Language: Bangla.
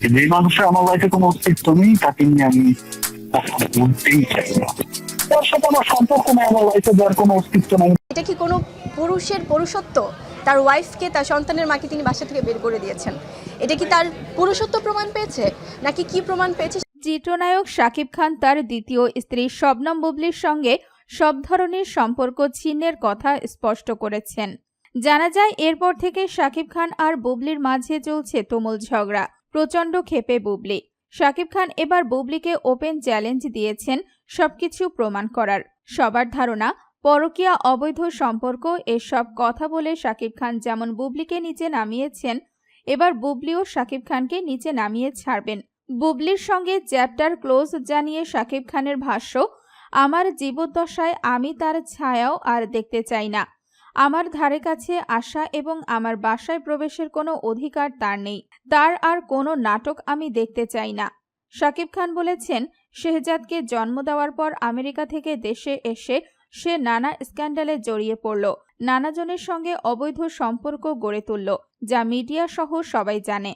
যে মানুষের আমার লাইফে কোনো অস্তিত্ব নেই তাকে নিয়ে আমি কথা বলতেই চাই না। তার সাথে আমার সম্পর্ক নেই আমার লাইফে যার কোনো অস্তিত্ব নেই। এটা কি কোনো পুরুষের পুরুষত্ব? তার ওয়াইফকে তার সন্তানের মাকে তিনি বাসা থেকে বের করে দিয়েছেন। এটা কি তার পুরুষত্ব প্রমাণ পেয়েছে? নাকি কি প্রমাণ পেয়েছে? চিত্রনায়ক শাকিব খান তার দ্বিতীয় স্ত্রী শবনম বুবলির সঙ্গে সব ধরনের সম্পর্ক ছিন্নের কথা স্পষ্ট করেছেন। জানা যায় এরপর থেকে শাকিব খান আর বুবলির মাঝে চলছে তুমুল ঝগড়া। প্রচণ্ড ক্ষেপে বুবলি। শাকিব খান এবার বুবলিকে ওপেন চ্যালেঞ্জ দিয়েছেন সবকিছু প্রমাণ করার। সবার ধারণা, পরকীয়া অবৈধ সম্পর্ক, এসব কথা বলে শাকিব খান যেমন বুবলিকে নিচে নামিয়েছেন, এবার বুবলিও শাকিব খানকে নিচে নামিয়ে ছাড়বেন। বুবলির সঙ্গে চ্যাপ্টার ক্লোজ জানিয়ে শাকিব খানের ভাষ্য, আমার জীবদ্দশায় আমি তার ছায়াও আর দেখতে চাই না। আমার ধারে কাছে আসা এবং আমার বাসায় প্রবেশের কোনো অধিকার তার নেই। তার আর কোনো নাটক আমি দেখতে চাই না। শাকিব খান বলেছেন, শেহজাদকে জন্ম দেওয়ার পর আমেরিকা থেকে দেশে এসে সে নানা স্ক্যান্ডালে জড়িয়ে পড়ল, নানাজনের সঙ্গে অবৈধ সম্পর্ক গড়ে তুলল, যা মিডিয়া সহ সবাই জানে।